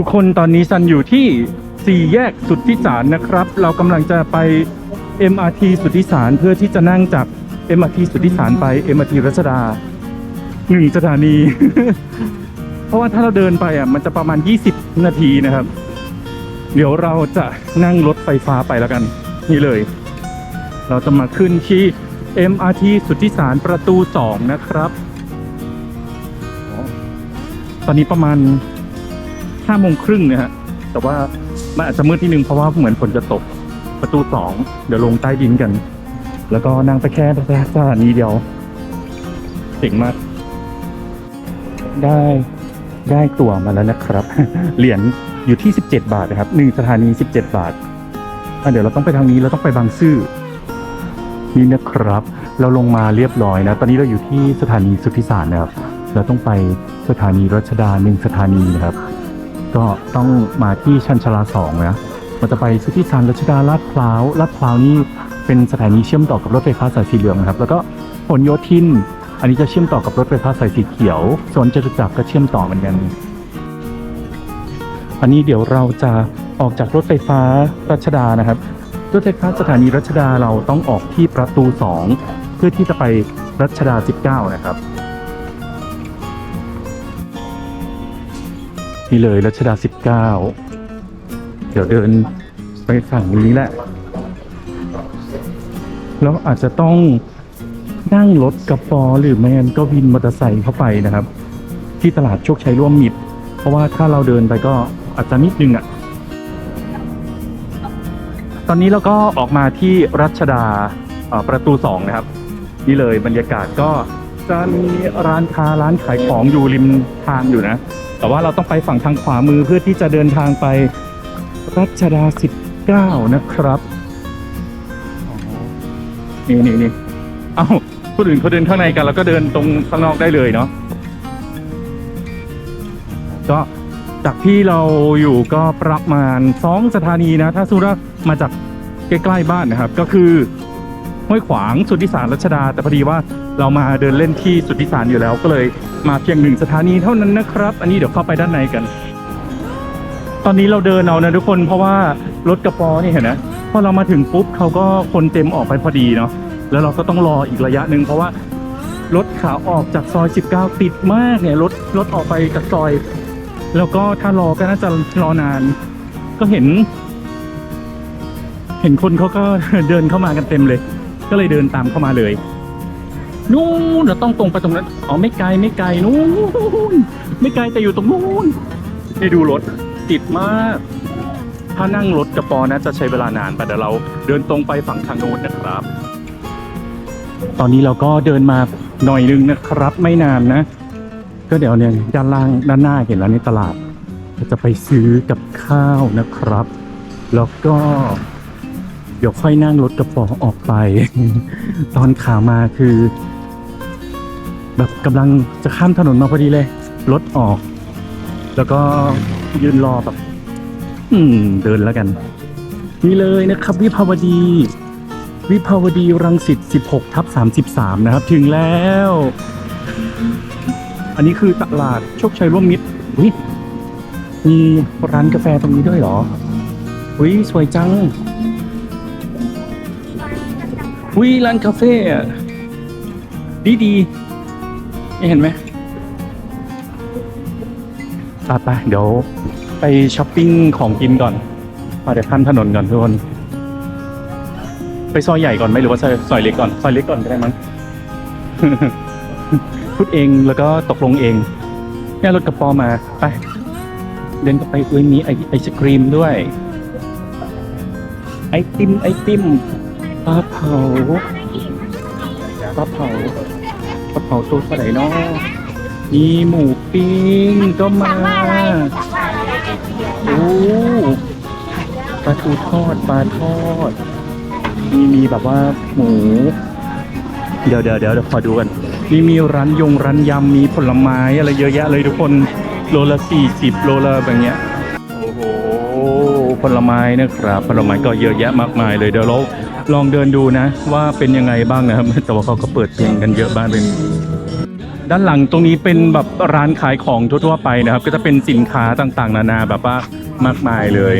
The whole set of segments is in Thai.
ทุกคนตอนนี้ซันอยู่ที่สี่แยกสุทธิสารนะครับ เรากำลังจะไป MRT สุทธิสารเพื่อที่จะนั่งจาก MRT สุทธิสารไป MRT รัชดาหนึ่งสถานี เพราะว่าถ้าเราเดินไปอะมันจะประมาณ 20 นาทีนะครับ เดี๋ยวเราจะนั่งรถไฟฟ้าไปแล้วกัน นี่เลย เราจะมาขึ้นที่ MRT สุทธิสารประตู 2 นะครับ ตอนนี้ประมาณ 5โมงครึ่งนะฮะแต่ว่ามันอาจจะมืดที่นึงเพราะว่าเหมือนฝนจะตกประตู2เดี๋ยวลงใต้ดินกัน แล้วก็นั่งไปแค่สถานีเดียวเจ๋งมาก ได้ได้ตั๋วมาแล้วนะครับ เหรียญอยู่ที่ 17 บาทนะครับหนึ่งสถานี 17 บาทอะเดี๋ยวเราต้องไปทางนี้เราต้องไปบางซื่อนี่นะครับ เราลงมาเรียบร้อยนะ ตอนนี้เราอยู่ที่สถานีสุทธิสารนะครับ เราต้องไปสถานีรัชดาหนึ่งสถานีนะครับ ก็ต้องมาที่ชันชลาสองนะมันจะไปสุทธิสารรัชดาลาดพร้าวลาดพร้าวนี่เป็นสถานีเชื่อมต่อกับรถไฟฟ้าสายสีเหลืองนะครับ แล้วก็ผลโยธิน อันนี้จะเชื่อมต่อกับรถไฟฟ้าสายสีเขียวสวนจตุจักรก็เชื่อมต่อเหมือนกัน อันนี้เดี๋ยวเราจะออกจากรถไฟฟ้ารัชดานะครับ รถไฟฟ้าสถานีรัชดาเราต้องออกที่ประตู 2 เพื่อที่จะไปรัชดา 19 นะครับ นี่เลยรัชดา 19 เดี๋ยวเดินไปฝั่งนี้แหละ แล้วอาจจะต้องนั่งรถกระปอหรือไม่งั้นก็วินมอเตอร์ไซค์เข้าไปนะครับ ที่ตลาดโชคชัยร่วมมิตร เพราะว่าถ้าเราเดินไปก็อาจจะนิดนึงอะ ตอนนี้เราก็ออกมาที่รัชดาประตูสองนะครับ นี่เลยบรรยากาศก็จะมีร้านค้าร้านขายของอยู่ริมทางอยู่นะ แต่ว่าเราต้องไปฝั่งทางขวามือเพื่อที่จะเดินทางไปรัชดา 19 นะครับนี่นี่นี่เอ้าคนอื่นเขาเดินข้างในกันแล้วก็เดินตรงข้างนอกได้เลยเนาะก็จากที่เราอยู่ก็ประมาณสองสถานีนะ ถ้าสุรามาจากใกล้ๆบ้านนะครับ ก็คือ ห้วยขวางสุทธิสารรัชดา แต่พอดีว่าเรามาเดินเล่นที่สุทธิสารอยู่แล้วก็เลยมาเพียงหนึ่งสถานีเท่านั้นนะครับ อันนี้เดี๋ยวเข้าไปด้านในกัน ตอนนี้เราเดินเอานะทุกคนเพราะว่ารถกระป๋อนี่เห็นนะพอเรามาถึงปุ๊บเขาก็คนเต็มออกไปพอดีเนาะแล้วเราก็ต้องรออีกระยะหนึ่งเพราะว่ารถขาออกจากซอย 19 ติดมากเนี่ยรถรถออกไปจากซอย แล้วก็ถ้ารอก็น่าจะรอนาน ก็เห็น เห็นคนเขาก็เดินเข้ามากันเต็มเลย ก็เลยเดินตามเข้ามาเลย นู่นเราต้องตรงไปตรงนั้นอ๋อไม่ไกลไม่ไกลนู่นไม่ไกลแต่อยู่ตรงนู้นนี่ดูรถติดมาก ถ้านั่งรถกระปอนะจะใช้เวลานานแต่เดี๋ยวเราเดินตรงไปฝั่งทางโน้นนะครับ ตอนนี้เราก็เดินมาหน่อยนึงนะครับ ไม่นานนะ ก็เดี๋ยวเนี่ยด้านล่างด้านหน้าเห็นแล้วในตลาดเราจะไปซื้อกับข้าวนะครับ แล้วก็ เดี๋ยวค่อยนั่งรถกระป๋อออกไป ตอนขามาคือ แบบกำลังจะข้ามถนนมาพอดีเลย รถออก แล้วก็ยืนรอแบบ อืม เดินแล้วกัน นี่เลยนะครับ วิภาวดี วิภาวดีรังสิต 16 ทับ 33 นะครับ ถึงแล้ว อันนี้คือตลาดโชคชัยร่วมมิตรอุ๊ยมีร้านกาแฟตรงนี้ด้วยเหรออุ้ยสวยจัง อุ้ยร้านคาเฟ่อะดีดีๆนี่เห็นไหมไปไปเดี๋ยวไปช้อปปิ้งของกินก่อนมาเดี๋ยวข้ามถนนก่อนทุกคน ไปซอยใหญ่ก่อนไหมหรือว่าซอยซอยเล็กก่อน ซอยเล็กก่อนก็ได้มั้ง พูดเองแล้วก็ตกลงเองแม่รถกระป๋อมา ไป เดินกันไปอุ้ยมีไอไอศครีมด้วย ไอติมไอติม ปลาเผาปลาเผาปลาเผาตัวเท่าไหร่เนาะมีหมูปิ้งก็มาโอ้ปลาทูทอดปลาทอด มีมีแบบว่าหมูเดี๋ยวเดี๋ยวเดี๋ยวเดี๋ยวขอดูกันนี่มีร้านยงร้านยำมีผลไม้อะไรเยอะแยะเลยทุกคนโลละสี่สิบโลละแบบเนี้ยโอ้โหผลไม้นะครับผลไม้ก็เยอะแยะมากมายเลยเดี๋ยวเรา ลองเดินดูนะ ว่าเป็นยังไงบ้างนะครับ แต่ว่าเขาก็เปิดเพลงกันเยอะบ้างเลยด้านหลังตรงนี้เป็นแบบร้านขายของทั่วๆไปนะครับ ก็จะเป็นสินค้าต่างๆ นานาแบบว่ามากมายเลย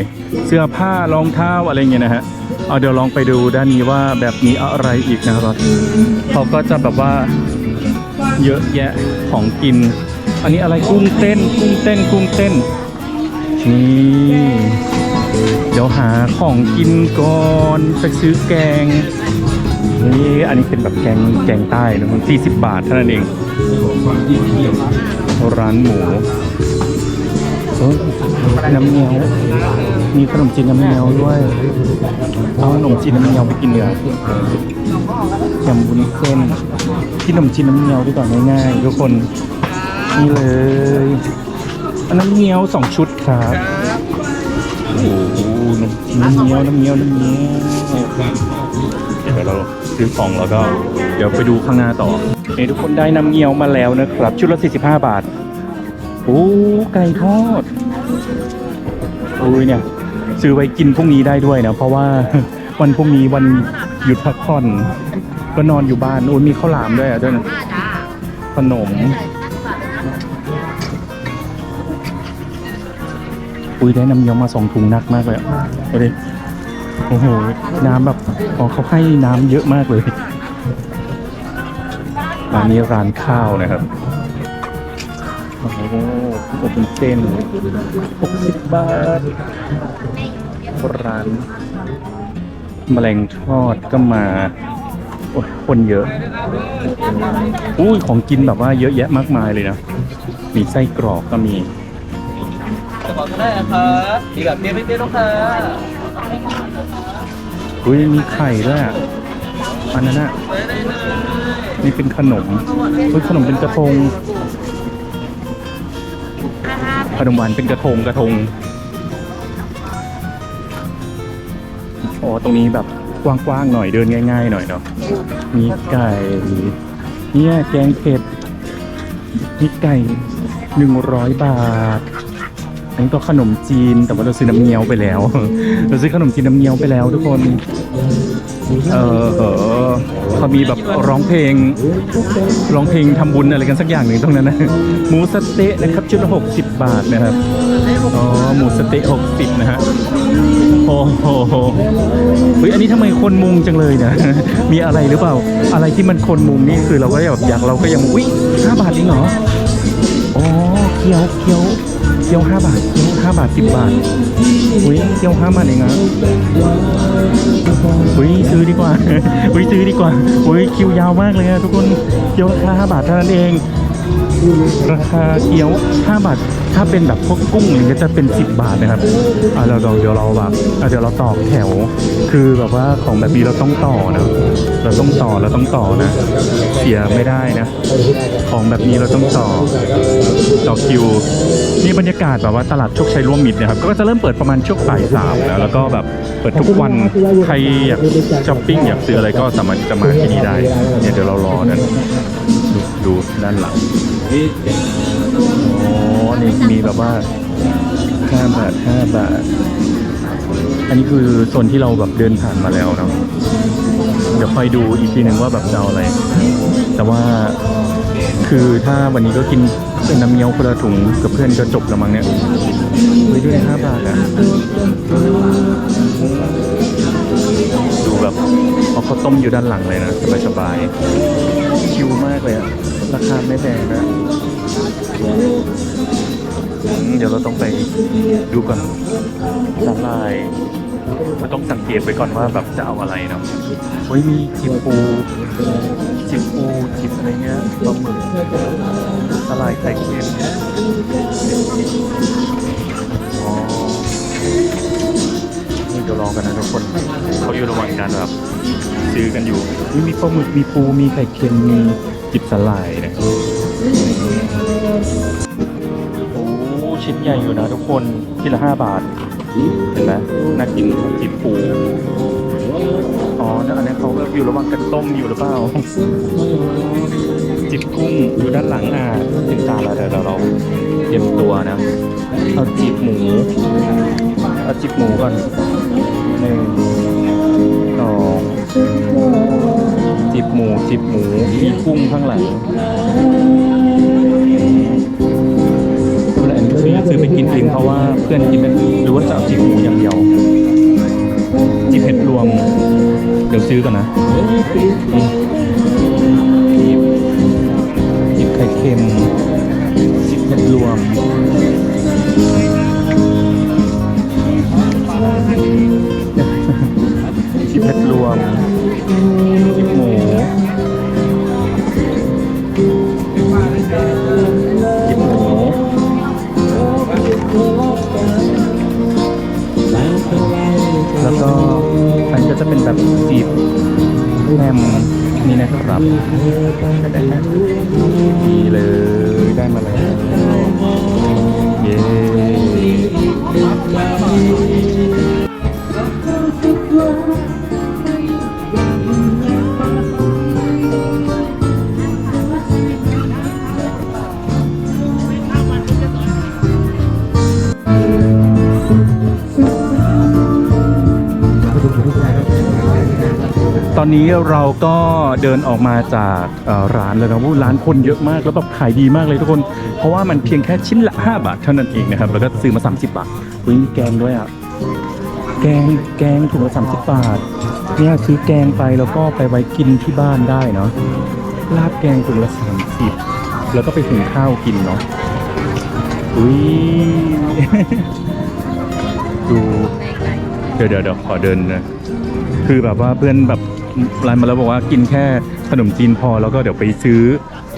เสื้อผ้ารองเท้าอะไรเงี้ยนะฮะเอาเดี๋ยวลองไปดูด้านนี้ว่าแบบมีอะไรอีกนะครับเขาก็จะแบบว่าเยอะแยะของกิน อันนี้อะไรกุ้งเต้น กุ้งเต้นกุ้งเต้นนี่ เดี๋ยวหาของกินก่อนไปซื้อแกง นี่อันนี้เป็นแบบแกงแกงใต้นะมัน40 บาทเท่านั้นเองร้านหมูเออน้ำเงี้ยวมีขนมจีนน้ำเงี้ยวด้วยเอาขนมจีนน้ำเงี้ยวไปกินเนื้อยำบุญเส้นกินขนมจีนน้ำเงี้ยวดีกว่าง่ายๆทุกคนนี่เลยน้ำเงี้ยวสองชุดครับ น้ำเงี้ยวน้ำเงี้ยวน้ำเงี้ยวเดี๋ยวเราซื้อของแล้วก็ เดี๋ยวไปดูข้างหน้าต่อเอทุกคนได้น้ำเงี้ยวมาแล้วนะครับ ชุดละ45 บาทโอ้ไก่ทอดโอ้ยเนี่ย ซื้อไว้กินพรุ่งนี้ได้ด้วยนะ เพราะว่าวันพรุ่งนี้วันหยุดพักผ่อน ก็นอนอยู่บ้านโอ้ยมีข้าวหลามด้วยอะด้วยขนม อุ้ยได้น้ำเงี้ยวมาสองถุงหนักมากเลยอะดูดิโอ้โห น้ำแบบอ๋อเขาให้น้ำเยอะมากเลยร้านนี้ร้านข้าวนะครับ โอ้โหโอ้เป็นเส้นหกสิบบาท ร้านแมลงทอดก็มา โอ้ยคนเยอะ อุ้ยของกินแบบว่าเยอะแยะมากมายเลยนะ มีไส้กรอกก็มี ขอก็ได้นะครับมีแบบเปรี้ยไม่เปรี้ยวลูกค้าอุ้ยมีไข่ด้วยอะอันนั้นอะนี่เป็นขนมเฮ้ยขนมเป็นกระทง ขนมหวานเป็นกระทงกระทงอ๋อตรงนี้แบบกว้างๆหน่อยเดินง่าย ๆ หน่อยเนาะมีไก่เนี่ยแกงเผ็ดมีไก่หนึ่งร้อยบาท อันนี้ก็ขนมจีนแต่ว่าเราซื้อน้ำเงี้ยวไปแล้ว เราซื้อขนมจีนน้ำเงี้ยวไปแล้วทุกคน เออเออเขามีแบบร้องเพลงร้องเพลงทำบุญอะไรกันสักอย่างหนึ่งตรงนั้นนะหมูสะเต๊ะนะครับชุดละหกสิบบาทนะครับอ๋อหมูสะเต๊ะหกสิบนะฮะโอ้โหเฮ้ยอันนี้ทำไมคนมุงจังเลยเนี่ยมีอะไรหรือเปล่า อะไรที่มันคนมุงนี่คือเราก็แบบอยากเราก็ยังวิห้าบาทเองเหรออ๋อเกี๊ยวเกี๊ยว เกี๊ยวห้าบาทเกี๊ยวห้าบาทสิบบาทอุ้ยเกี๊ยวห้าบาทเองอะอุ้ยซื้อดีกว่าอุ้ยซื้อดีกว่าอุ้ยคิวยาวมากเลยอะทุกคนเกี๊ยวราคาห้าบาทเท่านั้นเอง ราคาเกี๊ยว5บาทถ้าเป็นแบบพวกกุ้งอย่างเงี้ยจะเป็น10บาทนะครับอ่าเราลองเดี๋ยวเราแบบอะเดี๋ยวเราตอกแถว คือแบบว่าของแบบนี้เราต้องต่อนะเราต้องต่อเราต้องต่อนะ เสียไม่ได้นะ ของแบบนี้เราต้องต่อต่อคิวนี่บรรยากาศแบบว่าตลาดโชคชัยร่วมมิตรนะครับก็จะเริ่มเปิดประมาณช่วงบ่ายสามแล้วแล้วก็แบบเปิดทุกวันใครอยากช้อปปิ้งอยากซื้ออะไรก็สามารถจะมาที่นี่ได้เนี่ยเดี๋ยวเรารอนั้นดูดูด้านหลังอ๋อนี่มีแบบว่าห้าบาทห้าบาท อันนี้คือโซนที่เราแบบเดินผ่านมาแล้วเนาะเดี๋ยวคอยดูอีกทีหนึ่งว่าแบบจะเอาอะไร แต่ว่าคือถ้าวันนี้ก็กินเป็นน้ำเงี้ยวคนละถุงกับเพื่อนก็จบแล้วมั้งเนี่ยไปด้วยห้าบาทอะดูแบบเอาข้าวต้มอยู่ด้านหลังเลยนะสบายๆชิวมากเลยอะราคาไม่แพงนะ เดี๋ยวเราต้องไปดูก่อนสาลายเราต้องสังเกตไว้ก่อนว่าแบบจะเอาอะไรเนาะเฮ้ยมีจิบปูจิบปูจิบอะไรเงี้ยปลาหมึกสลายไข่เค็มอ๋อนี่เดี๋ยวรอกันนะทุกคน เขาอยู่ระหว่างการแบบซื้อกันอยู่ มีปลาหมึก มีปู มีไข่เค็ม มีจิบสลายเนี่ย ชิ้นใหญ่อยู่นะทุกคนชิ้นละห้าบาท เห็นไหมน่ากินจิบปูอ๋อแล้วอันนี้เขาอยู่ระหว่างกันต้มอยู่หรือเปล่าจิบกุ้งอยู่ด้านหลังอะถึงจานแล้วเดี๋ยวเราเตรียมตัวนะเอาจิบหมูเอาจิบหมูก่อนหนึ่งสองจิบหมูจิบหมูมีกุ้งข้างหลัง ซื้อไปกินเองเพราะว่าเพื่อนกินเป็นหรือว่าจะเอาจิบหมูอย่างเดียวจิบเผ็ดรวม เดี๋ยวซื้อก่อนนะจิบจีบไข่เค็มจิบเผ็ดรวม อนนี้เราก็เดินออกมาจากร้านแล้วนะวู้ร้านคนเยอะมากแล้วแบบขายดีมากเลยทุกคน เพราะว่ามันเพียงแค่ชิ้นละ 5 บาทเท่านั้นเองนะครับ แล้วก็ซื้อมา 30 บาทอุ้ยมีแกงด้วยอะ แกงแกงถุงละ 30 บาท เนี่ยซื้อแกงไปแล้วก็ไปไว้กินที่บ้านได้เนาะ ลาบแกงถุงละ 30 แล้วก็ไปถึงข้าวกินเนาะ อุ้ย ดู เดี๋ยวเดี๋ยวขอเดินนะคือแบบว่าเพื่อนแบบ ไลน์มาแล้วบอกว่ากินแค่ขนมจีนพอแล้วก็เดี๋ยวไปซื้อ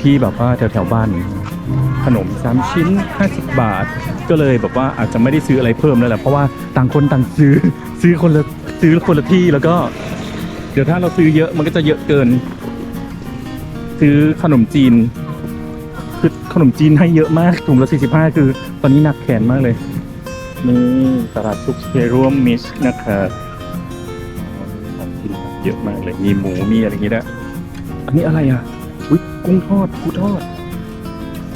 ที่แบบว่าแถวแถวๆบ้าน ขนมสามชิ้น 50 บาท ก็เลยแบบว่าอาจจะไม่ได้ซื้ออะไรเพิ่มแล้วแหละเพราะว่าต่างคนต่างซื้อซื้อคนละซื้อคนละที่แล้วก็ เดี๋ยวถ้าเราซื้อเยอะมันก็จะเยอะเกิน ซื้อขนมจีนคือขนมจีนให้เยอะมากถุงละ45 คือ ตอนนี้หนักแขนมากเลยนี่ตลาดซุกเซร่วมมิสนะครับ เยอะมากเลยมีหมูมีอะไรอย่างงี้ด้วยอันนี้อะไรอะอุ้ยกุ้งทอดปูทอด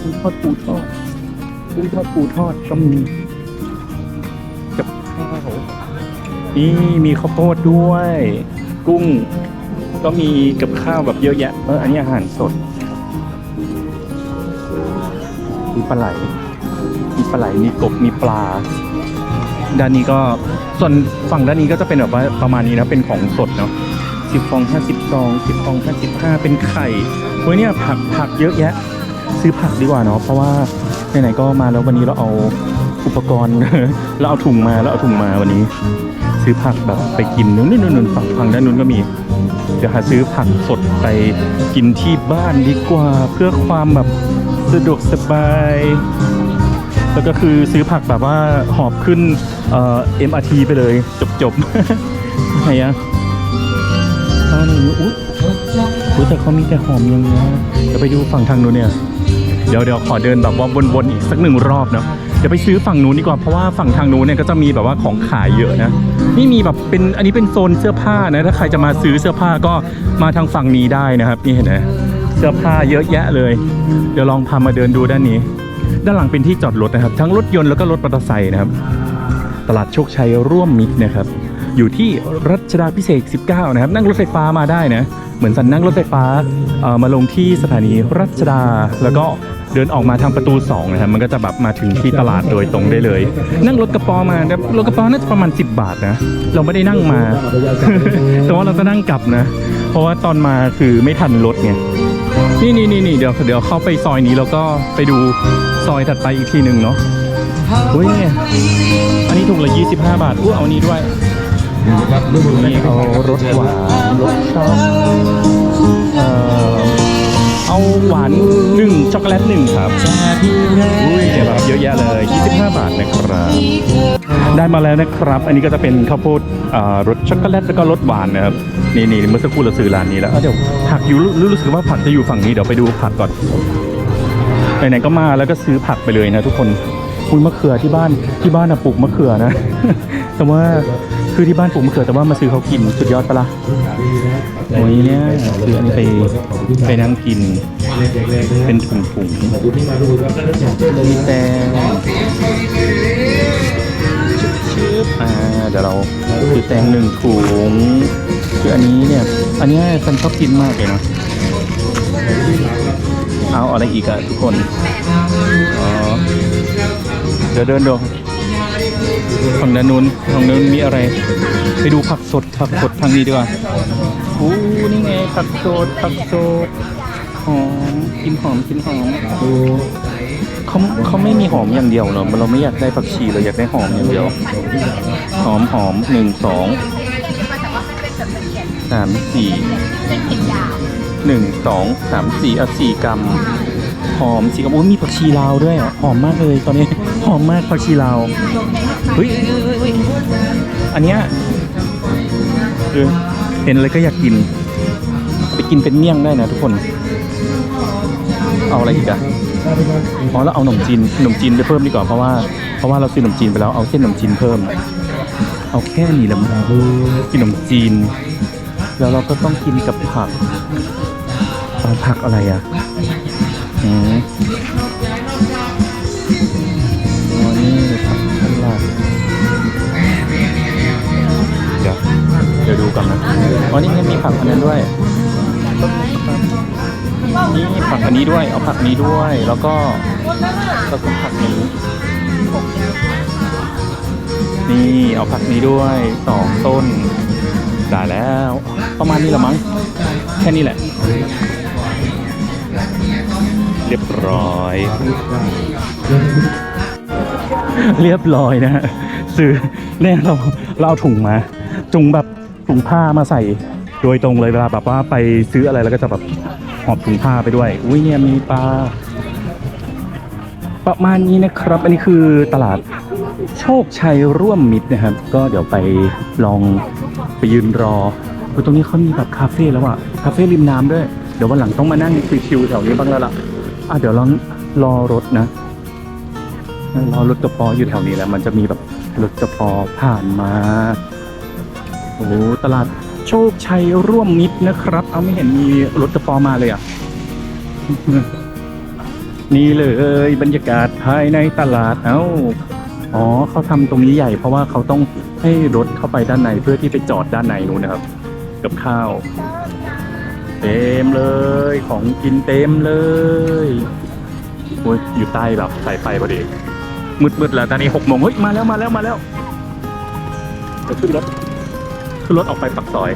กุ้งทอดปูทอดกุ้งทอดปูทอดก็มีกับข้าวนี่มีข้าวโพดด้วย กุ้ง ก็มีกับข้าวแบบเยอะแยะเอออันนี้อาหารสดมีปลาไหลมีปลาไหลมีกบมีปลา ด้านนี้ก็ส่วนฝั่งด้านนี้ก็จะเป็นแบบว่าประมาณนี้นะเป็นของสดเนาะ สิบฟองห้าสิบซองสิบฟองห้าสิบห้าเป็นไข่เฮ้ยเนี่ยผักผักเยอะแยะ ซื้อผักดีกว่าเนาะเพราะว่าไหนๆก็มาแล้ววันนี้เราเอาอุปกรณ์ เราเอาถุงมาแล้วเอาถุงมาวันนี้ ซื้อผักแบบไปกินนู่นนู่นนู่นฝั่งฝั่งด้านนู้นก็มี เดี๋ยวหาซื้อผักสดไปกินที่บ้านดีกว่าเพื่อความแบบสะดวกสบาย แล้วก็คือซื้อผักแบบว่าหอบขึ้นเอ่อ MRT ไปเลยจบจบไหนอะ อันนี้อุ๊ยอุ๊ยแต่เขามีแต่หอมอยังเงี้เดี๋ยวไปดูฝั่งทางนู้นเนี่ย เดี๋ยวเดี๋ยวขอเดินแบบว่าวนๆอีกสักหนึ่งรอบเนาะเดี๋ยวไปซื้อฝั่งนู้นดีกว่าเพราะว่าฝั่งทางนู้นเนี่ยก็จะมีแบบว่าของขายเยอะนะนี่มีแบบเป็นอันนี้เป็นโซนเสื้อผ้านะถ้าใครจะมาซื้อเสื้อผ้าก็มาทางฝั่งนี้ได้นะครับ นี่เห็นไหมเสื้อผ้าเยอะแยะเลย เดี๋ยวลองพามาเดินดูด้านนี้ ด้านหลังเป็นที่จอดรถนะครับ ทั้งรถยนต์แล้วก็รถมอเตอร์ไซค์นะครับ ตลาดโชคชัยร่วมมิตรนะครับ อยู่ที่รัชดาพิเศษก19 นะครับ นั่งรถไฟฟ้ามาได้นะเหมือนสันนั่งรถไฟฟ้ามาลงที่สถานีรัชดาแล้วก็เดินออกมาทางประตู 2 นะครับ มันก็จะแบบมาถึงที่ตลาดโดยตรงได้เลย นั่งรถกระป๋อมานะรถกระป๋อน่าจะประมาณ 10 บาทนะ เราไม่ได้นั่งมา แต่ว่าเราจะนั่งกลับนะ เพราะว่าตอนมาคือไม่ทันรถไงนี่นี่นี่นี่เดี๋ยวเดี๋ยวเข้าไปซอยนี้แล้วก็ไปดูซอยถัดไปอีกทีหนึ่งเนาะอุ้ยเนี่ยอันนี้ถูกละ25 บาทอู้เอานี้ด้วย นี่เอารสหวานรสช็อกเอ่อเอาหวานหนึ่งช็อกโกแลตหนึ่งครับอุ้ยเนี่ยแบบเยอะแยะเลย 25 บาทนะครับ ได้มาแล้วนะครับ อันนี้ก็จะเป็นข้าวโพดอ่ารสช็อกโกแลตแล้วก็รสหวานนะครับ นี่นี่เมื่อสักครู่เราซื้อร้านนี้แล้วเอ้าเดี๋ยวผักอยู่รู้รู้สึกว่าผักจะอยู่ฝั่งนี้เดี๋ยวไปดูผักก่อนไหนๆก็มาแล้วก็ซื้อผักไปเลยนะทุกคนคุณมะเขือที่บ้านที่บ้านอะปลูกมะเขือนะ แต่ว่า คือที่บ้านปลูกมะเขือแต่ว่ามาซื้อเขากินสุดยอดปะล่ะโอ้ยเนี่ยซื้ออันนี้ไปไปนั่งกิน เป็นถุงๆมีแตงชืบอ่าเดี๋ยวเราคือแตงหนึ่งถุงคืออันนี้เนี่ย อันเนี้ยฉันชอบกินมากเลยนะเอาอะไรอีกอะทุกคน อ๋อ เดี๋ยวเดินดู ฝั่งด้านนู้นฝั่งนู้นมีอะไร ไปดูผักสดผักสดทางนี้ดีกว่าอู้นี่ไงผักสดผักสดหอมกินหอมกินหอมเขาเขาไม่มีหอมอย่างเดียวเหรอเราไม่อยากได้ผักชีเราอยากได้หอมอย่างเดียวหอมหอมหนึ่งสองสามสี่หนึ่งสองสามสี่อะสี่กรัมหอมสีกรัมโอ้ยมีผักชีลาวด้วยอะหอมมากเลยตอนนี้หอมมากผักชีลาว เฮ้ยอันเนี้ยเออเห็นอะไรก็อยากกิน ไปกินเป็นเมี่ยงได้นะทุกคน เอาอะไรอีกอะอ๋อแล้วเอาขนมจีนขนมจีนไปเพิ่มดีกว่าเพราะว่าเพราะว่าเราซื้อขนมจีนไปแล้วเอาเส้นขนมจีนเพิ่ม เอาแค่นี้ละมั้งกินขนมจีน แล้วเราก็ต้องกินกับผักเอาผักอะไรอะอืม ก่อนนะอ๋อนี่ยังมีผักอันนั้นด้วย นี่ผักอันนี้ด้วย เอาผักนี้ด้วย แล้วก็แล้วก็ผักนี้ นี่เอาผักนี้ด้วยสองต้น ได้แล้ว ประมาณนี้ละมั้ง แค่นี้แหละ เรียบร้อย เรียบร้อยนะฮะซื้อเนี่ยเราเราเอาถุงมาถุงแบบ ถุงผ้ามาใส่โดยตรงเลยเวลาแบบว่าไปซื้ออะไรแล้วก็จะแบบหอบถุงผ้าไปด้วย อุ้ยเนี่ยมีปลาประมาณนี้นะครับ อันนี้คือตลาดโชคชัยร่วมมิตรนะครับ ก็เดี๋ยวไปลองไปยืนรอคือตรงนี้เขามีแบบคาเฟ่แล้วอะคาเฟ่ริมน้ำด้วย เดี๋ยววันหลังต้องมานั่งชิวๆแถวนี้บ้างแล้วล่ะอะเดี๋ยวลองรอรถนะรอรถกระปออยู่แถวนี้แล้ว มันจะมีแบบรถกระปอผ่านมา โอ้โหตลาดโชคชัยร่วมมิตรนะครับ เอาไม่เห็นมีรถกระปอมาเลยอะ นี่เลยบรรยากาศภายในตลาด เอ้า อ๋อเขาทำตรงนี้ใหญ่ เพราะว่าเขาต้องให้รถเข้าไปด้านในเพื่อที่ไปจอดด้านในนู้นนะครับ กับข้าว เต็มเลยของกินเต็มเลยโอ้ยอยู่ใต้แบบสายไฟพอดีมืดๆแล้วตอนนี้หกโมงเฮ้ยมาแล้วมาแล้วมาแล้วเดี๋ยวขึ้นรถ ขึ้นรถออกไปปักซอย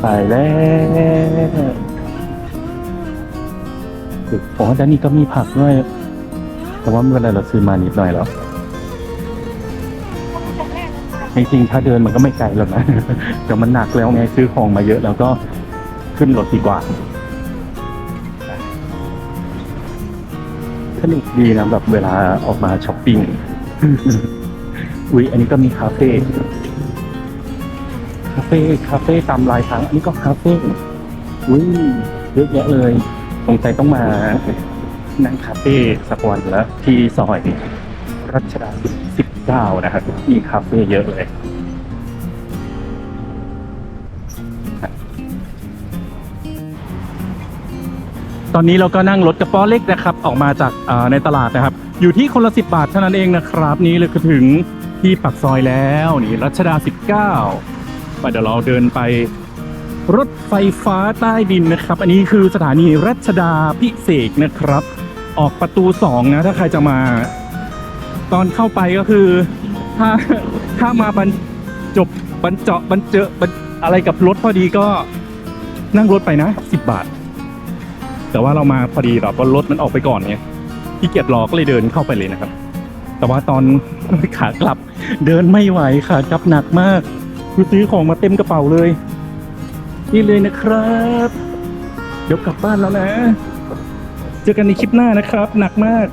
ไปแล้วอ๋อด้านนี้ก็มีผักด้วย แต่ว่าไม่เป็นไรเราซื้อมานิดหน่อยแล้วจริงๆถ้าเดินมันก็ไม่ไกลหรอกนะเดี๋ยวมันหนักแล้วไงซื้อของมาเยอะแล้วก็ขึ้นรถดีกว่าสนุกดีนะแบบเวลาออกมาช้อปปิ้ง อุ๊ยอันนี้ก็มีคาเฟ่ คาเฟ่คาเฟ่ตามลายทาง อันนี้ก็คาเฟ่อุ้ยเยอะแยะเลยสงสัยต้องมานั่งคาเฟ่สักวันแล้วที่ซอยรัชดาสิบเก้านะครับมีคาเฟ่เยอะเลยตอนนี้เราก็นั่งรถกระป๋อเล็กนะครับ ออกมาจากอ่าในตลาดนะครับ อยู่ที่คนละสิบบาทเท่านั้นเองนะครับ นี่เลยคือถึงที่ปักซอยแล้วนี่รัชดา 19 ปเดี๋ยวเราเดินไป รถไฟฟ้าใต้ดินนะครับ อันนี้คือสถานีรัชดาพิเศษกนะครับ ออกประตูสองนะถ้าใครจะมา ตอนเข้าไปก็คือ ถ้าถ้ามาบรรจบบรรเจาะบรรเจอบรรอะไรกับรถพอดีก็นั่งรถไปนะสิบบาท แต่ว่าเรามาพอดีแบบว่ารถมันออกไปก่อนไงที่เกียจรอก็เลยเดินเข้าไปเลยนะครับ แต่ว่าตอนขากลับเดินไม่ไหวขากลับหนักมาก คือซื้อของมาเต็มกระเป๋าเลย นี่เลยนะครับ เดี๋ยวกลับบ้านแล้วนะ เจอกันในคลิปหน้านะครับ หนักมาก